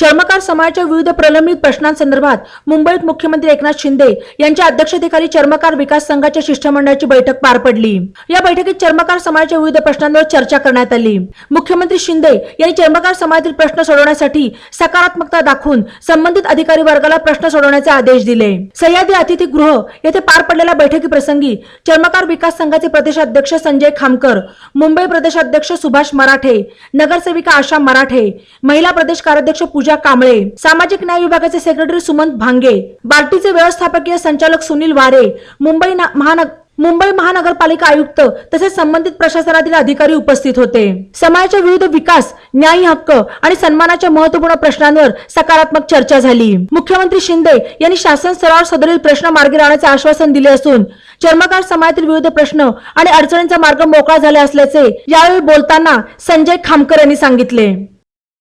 चर्मकार समाजाच्या विविध प्रलंबित प्रश्नांसंदर्भात मुंबईत मुख्यमंत्री एकनाथ शिंदे यांच्या अध्यक्षतेखाली चर्मकार विकास संघाच्या शिष्टमंडळाची बैठक पार पडली. या बैठकीत चर्मकार समाजाच्या विविध प्रश्नांवर चर्चा करण्यात आली. मुख्यमंत्री शिंदे यांनी चर्मकार समाजातील प्रश्न सोडवण्यासाठी सकारात्मकता दाखवून संबंधित अधिकारी वर्गाला प्रश्न सोडवण्याचे आदेश दिले. सह्याद्री अतिथीगृह येथे पार पडलेल्या बैठकीप्रसंगी चर्मकार विकास संघाचे प्रदेशाध्यक्ष संजय खामकर मुंबई प्रदेशाध्यक्ष सुभाष मराठे नगरसेविका आशा मराठे महिला प्रदेश कार्याध्यक्ष पूजा कांबळे सामाजिक न्याय विभागाचे सेक्रेटरी सुमंत भांगे बार्टीचे व्यवस्थापकीय संचालक सुनील वारे मुंबई महानगर मुंबई महानगरपालिका आयुक्त तसेच संबंधित प्रशासनातील अधिकारी उपस्थित होते. समाजाच्या विविध विकास न्यायी हक्क आणि सन्मानाच्या महत्त्वपूर्ण प्रश्नांवर सकारात्मक चर्चा झाली. मुख्यमंत्री शिंदे यांनी शासन स्तरावर सदरील प्रश्न मार्गी लावण्याचे आश्वासन दिले असून चर्मकार समाजातील विविध प्रश्न आणि अडचणींचा मार्ग मोकळा झाला असल्याचे यावेळी बोलताना संजय खामकर यांनी सांगितले.